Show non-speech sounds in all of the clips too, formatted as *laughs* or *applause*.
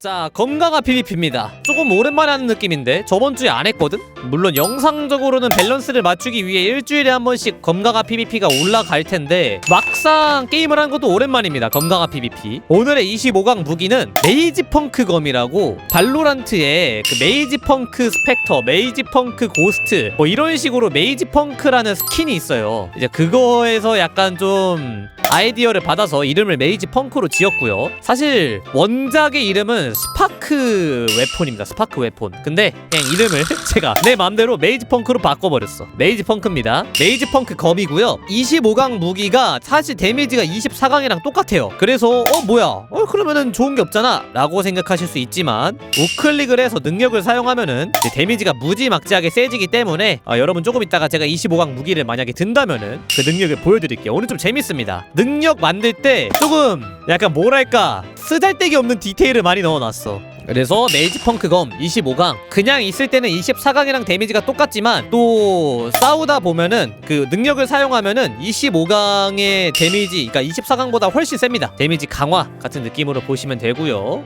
자 검강화 PVP입니다 조금 오랜만에 하는 느낌인데 저번 주에 안 했거든? 물론 영상적으로는 밸런스를 맞추기 위해 일주일에 한 번씩 검강화 PVP가 올라갈 텐데 막상 게임을 한 것도 오랜만입니다 검강화 PVP 오늘의 25강 무기는 메이지 펑크 검이라고 발로란트에 그 메이지 펑크 스펙터 메이지 펑크 고스트 뭐 이런 식으로 메이지 펑크라는 스킨이 있어요 이제 그거에서 약간 좀 아이디어를 받아서 이름을 메이지 펑크로 지었고요. 사실 원작의 이름은 스파크 웨폰입니다. 스파크 웨폰. 근데 그냥 이름을 *laughs* 제가 내 맘대로 메이지 펑크로 바꿔버렸어. 메이지 펑크입니다. 메이지 펑크 검이고요. 25강 무기가 사실 데미지가 24강이랑 똑같아요. 그래서 어 뭐야? 어 그러면은 좋은 게 없잖아. 라고 생각하실 수 있지만 우클릭을 해서 능력을 사용하면은 데미지가 무지막지하게 세지기 때문에 어, 여러분 조금 있다가 제가 25강 무기를 만약에 든다면은 그 능력을 보여드릴게요. 오늘 좀 재밌습니다. 능력 만들 때 조금 약간 뭐랄까 쓰잘데기 없는 디테일을 많이 넣어놨어. 그래서 메이지 펑크검 25강 그냥 있을 때는 24강이랑 데미지가 똑같지만 또 싸우다 보면은 그 능력을 사용하면은 25강의 데미지 그러니까 24강보다 훨씬 셉니다. 데미지 강화 같은 느낌으로 보시면 되고요.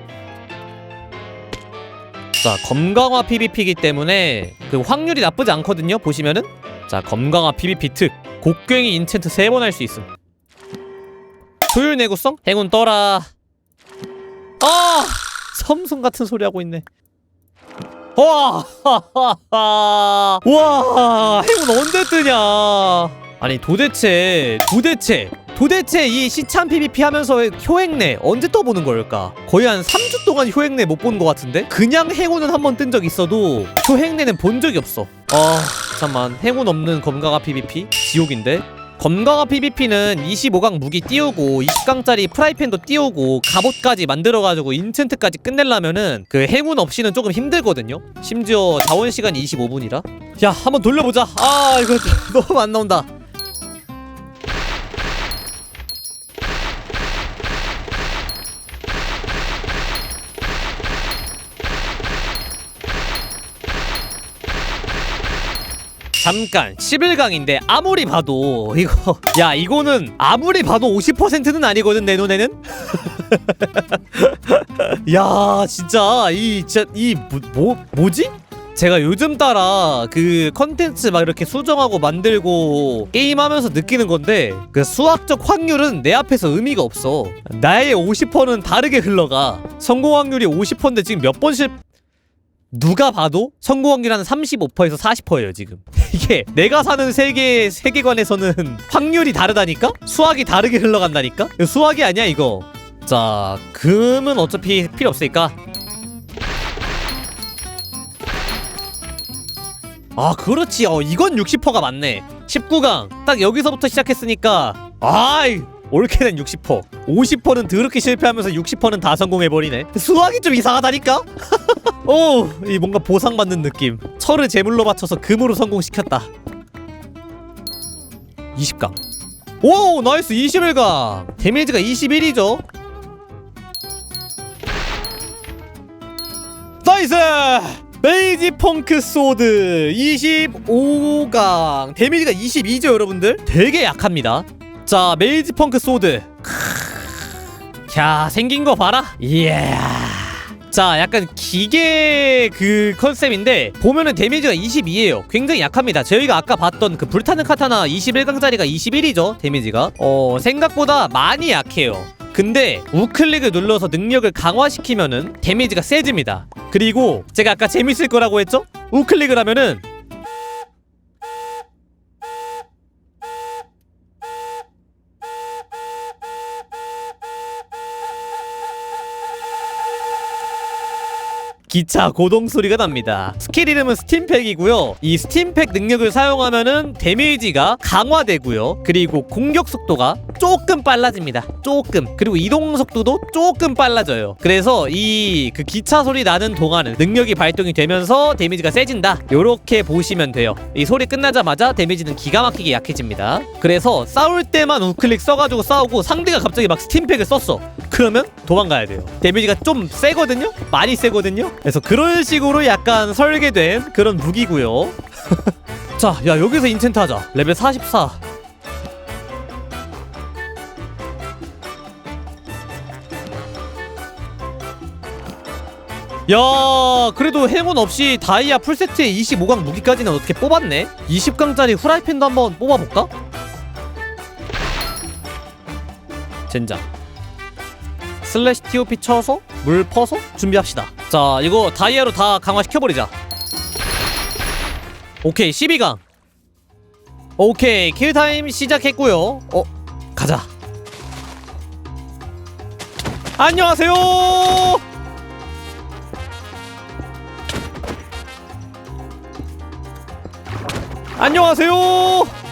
자 검강화 PVP이기 때문에 그 확률이 나쁘지 않거든요 보시면은. 자 검강화 PVP 특. 곡괭이 인챈트 3번 할 수 있음. 효율 내구성? 행운 떠라. 아 섬순 같은 소리 하고 있네 와, *laughs* 와, 행운 언제 뜨냐? 아니 도대체, 도대체, 도대체 이 시참 PVP 하면서 효행내 언제 떠보는 걸까? 거의 한 3주 동안 효행내 못 본 것 같은데? 그냥 행운은 한 번 뜬 적 있어도 효행내는 본 적이 없어. 아, 잠만, 행운 없는 검가가 PVP? 지옥인데? 검강화 PVP는 25강 무기 띄우고 20강짜리 프라이팬도 띄우고 갑옷까지 만들어가지고 인챈트까지 끝내려면은 그 행운 없이는 조금 힘들거든요. 심지어 자원 시간이 25분이라. 야 한번 돌려보자. 아 이거 *laughs* 너무 안 나온다 잠깐 11강인데 아무리 봐도 이거 *laughs* 야 이거는 아무리 봐도 50%는 아니거든 내 눈에는? *laughs* 야 진짜 이 진짜 이 뭐, 뭐 뭐지? 제가 요즘 따라 그 컨텐츠 막 이렇게 수정하고 만들고 게임하면서 느끼는 건데 그 수학적 확률은 내 앞에서 의미가 없어. 나의 50%는 다르게 흘러가. 성공 확률이 50%인데 지금 몇번실 누가 봐도 성공 확률 한 35%에서 40%예요 지금 이게 내가 사는 세계 세계관에서는 확률이 다르다니까? 수학이 다르게 흘러간다니까? 수학이 아니야 이거. 자 금은 어차피 필요 없으니까. 아 그렇지. 어 이건 60%가 맞네. 19강. 딱 여기서부터 시작했으니까. 아이 올케는 60% 50%는 더럽게 실패하면서 60%는 다 성공해버리네. 수학이 좀 이상하다니까? *laughs* 오, 이 뭔가 보상받는 느낌. 철을 제물로 바쳐서 금으로 성공시켰다. 20강. 오, 나이스 21강. 데미지가 21이죠. 나이스! 베이지 펑크 소드 25강. 데미지가 22죠, 여러분들? 되게 약합니다. 자, 메이지 펑크 소드. 야, 생긴 거 봐라. 이야. 자 약간 기계 그 컨셉인데 보면은 데미지가 22예요. 굉장히 약합니다. 저희가 아까 봤던 그 불타는 카타나 21강짜리가 21이죠 데미지가. 어 생각보다 많이 약해요. 근데 우클릭을 눌러서 능력을 강화시키면은 데미지가 세집니다. 그리고 제가 아까 재밌을 거라고 했죠? 우클릭을 하면은 기차 고동 소리가 납니다. 스킬 이름은 스팀팩이고요. 이 스팀팩 능력을 사용하면은 데미지가 강화되고요. 그리고 공격 속도가 조금 빨라집니다. 조금. 그리고 이동 속도도 조금 빨라져요. 그래서 이 그 기차 소리 나는 동안은 능력이 발동이 되면서 데미지가 세진다. 요렇게 보시면 돼요. 이 소리 끝나자마자 데미지는 기가 막히게 약해집니다. 그래서 싸울 때만 우클릭 써가지고 싸우고 상대가 갑자기 막 스팀팩을 썼어. 그러면 도망가야 돼요. 데미지가 좀 세거든요? 많이 세거든요? 그래서 그런 식으로 약간 설계된 그런 무기고요. *laughs* 자, 야 여기서 인챈트 하자. 레벨 44. 야 그래도 행운 없이 다이아 풀세트에 25강 무기까지는 어떻게 뽑았네 20강짜리 후라이팬도 한번 뽑아볼까? 젠장 슬래시 TOP 쳐서 물 퍼서 준비합시다 자 이거 다이아로 다 강화시켜버리자. 오케이 12강. 오케이 킬타임 시작했고요. 어 가자. 안녕하세요! 안녕하세요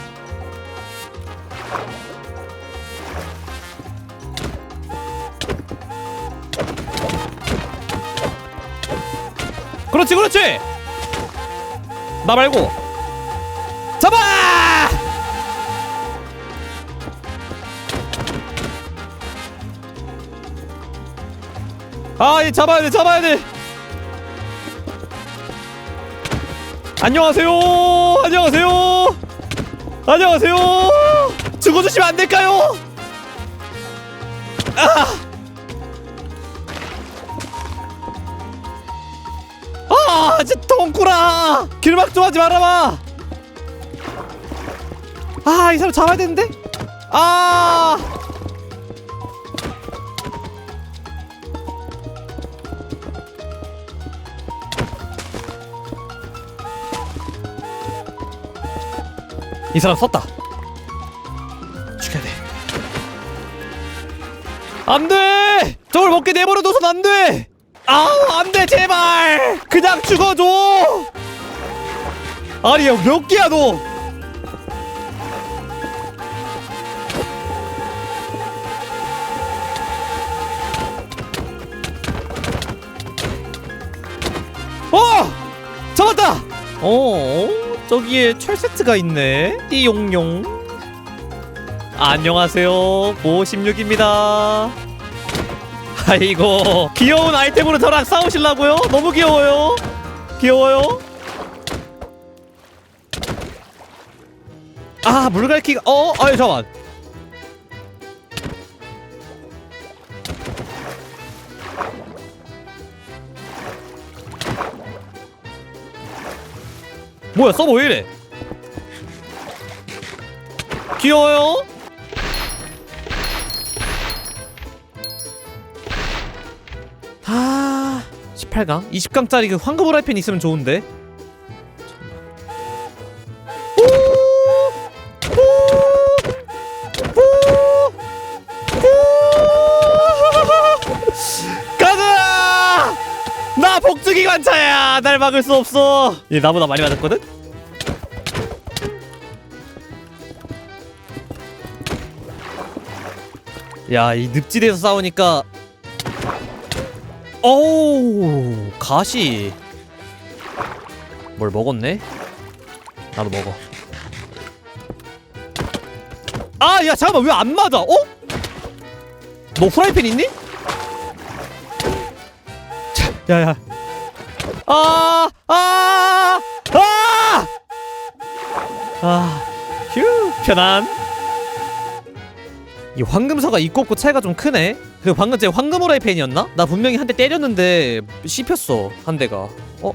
그렇지 그렇지. 나 말고. 잡아! 아이 잡아야 돼 잡아야 돼. 안녕하세요. 안녕하세요. 안녕하세요. 죽어주시면 안 될까요? 아 진짜 똥꾸라 길막 좀 하지 말아봐. 아이 사람 잡아야 되는데? 아. 이 사람 썼다. 죽여야 돼. 안돼! 저걸 먹게 내버려둬선 안돼 아 안돼 제발 그냥 죽어줘 아니 야, 몇 개야 너 어! 잡았다! 어, 저기에 철 세트가 있네. 띠용용. 안녕하세요. 모16입니다. 아이고, 귀여운 아이템으로 저랑 싸우시려고요? 너무 귀여워요. 귀여워요. 아, 물갈퀴가, 어, 아유, 잠깐만. 뭐야 서버 왜 이래 귀여워요 18강 20강짜리 그 황금 후라이팬 있으면 좋은데! 가자! 나 복주기 관차야 날 막을 수 없어 얘 나보다 많이 맞았거든? 야 이 늪지대에서 싸우니까 어우 가시 뭘 먹었네? 나도 먹어 아 야 잠깐만 왜 안 맞아 어? 너 프라이팬 있니? 야야 아, 아, 아! 아, 휴, 편안. 이 황금사가 있고 없고 차이가 좀 크네. 그 방금 제 황금 후라이팬이었나? 나 분명히 한 대 때렸는데 씹혔어 한 대가. 어?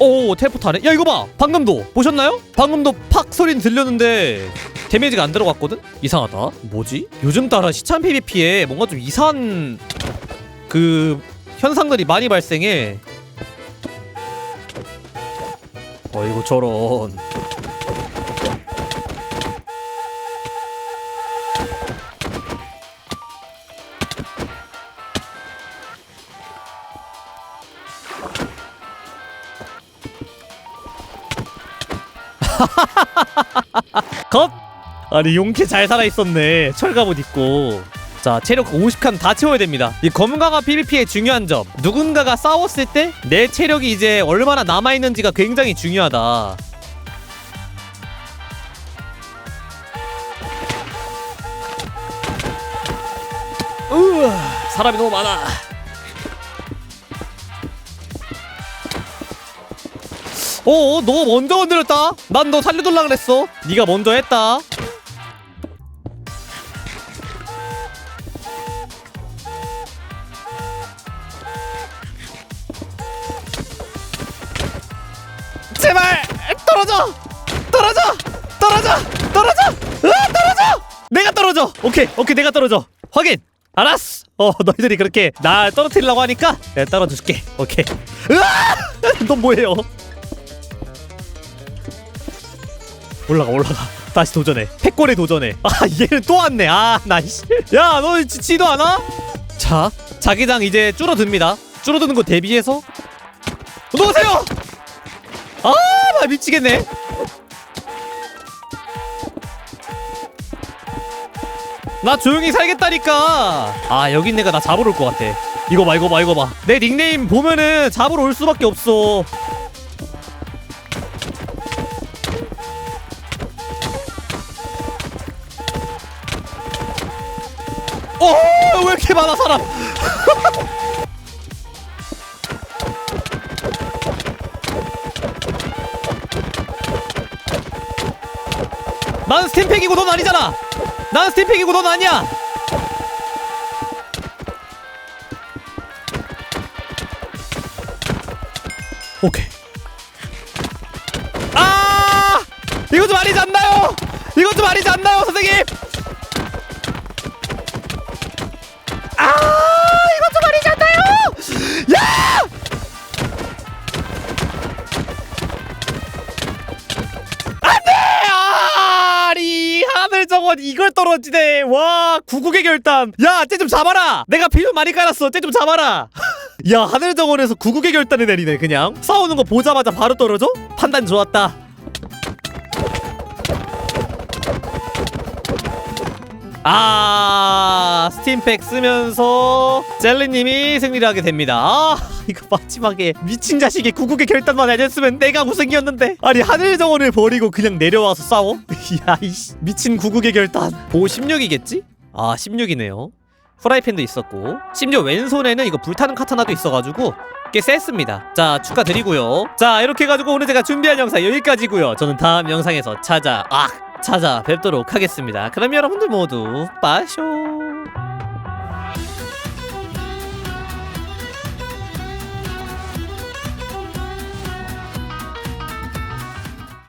오 텔포타네. 야 이거 봐. 방금도 보셨나요? 방금도 팍 소리는 들렸는데 데미지가 안 들어갔거든? 이상하다. 뭐지? 요즘 따라 시참 PVP에 뭔가 좀 이상한 그 현상들이 많이 발생해. 어이구 저런. *laughs* 컷! 아니 용케 잘 살아있었네. 철갑옷 입고. 자 체력 50칸 다 채워야 됩니다. 이 검은 강화 PVP의 중요한 점. 누군가가 싸웠을 때 내 체력이 이제 얼마나 남아있는지가 굉장히 중요하다. 으 사람이 너무 많아 어, 어, 너 먼저 건드렸다. 난 너 살려둘라 그랬어. 네가 먼저 했다. 제발 떨어져! 떨어져! 떨어져! 떨어져! 으아 떨어져! 내가 떨어져! 오케이 오케이 내가 떨어져. 확인. 알았어. 어 너희들이 그렇게 나 떨어뜨리려고 하니까 내가 떨어줄게. 오케이. 으아! *laughs* 넌 뭐예요? 올라가 올라가. 다시 도전해. 패골에 도전해. 아 얘는 또 왔네. 아나야너 지도 않아? 자 자기장 이제 줄어듭니다. 줄어드는 거 대비해서. 놓으세요! 아나 미치겠네. 나 조용히 살겠다니까. 아 여기 내가 나 잡으러 올 것 같아. 이거 봐 이거 봐 이거 봐내 닉네임 보면은 잡으러 올 수밖에 없어 어, 난 스팀팩이고 넌 아니잖아. 난 스팀팩이고 넌 아니야. 오케이. 아! 이거 좀 아니지 않나요? 이거 좀 아니지 않나요, 선생님? 이걸 떨어지네. 와 구국의 결단. 야, 쟤 좀 잡아라. 내가 비료 많이 깔았어. 쟤 좀 잡아라. *laughs* 야, 하늘 정원에서 구국의 결단을 내리네 그냥. 싸우는 거 보자마자 바로 떨어져? 판단 좋았다. 아 스팀팩 쓰면서 젤리님이 승리를 하게 됩니다. 아 이거 마지막에 미친 자식이 구국의 결단만 해줬으면 내가 우승이었는데. 아니 하늘 정원을 버리고 그냥 내려와서 싸워? *laughs* 야이씨. 미친 구국의 결단. 보 16이겠지? 아 16이네요. 프라이팬도 있었고. 심지어 왼손에는 이거 불타는 카타나도 있어가지고 꽤 셌습니다. 자 축하드리고요. 자 이렇게 해가지고 오늘 제가 준비한 영상 여기까지고요. 저는 다음 영상에서 찾아. 아 찾아뵙도록 하겠습니다. 그럼 여러분들 모두 빠쇼.